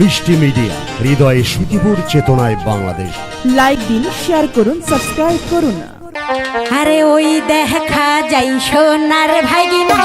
মিষ্টি মিডিয়া হৃদয়ে সুখীপুর চেতনায় বাংলাদেশ। লাইক দিন শেয়ার করুন সাবস্ক্রাইব করুন। আরে ওই দেখা যাই সোনার ভাগিনা।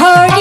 ঘরে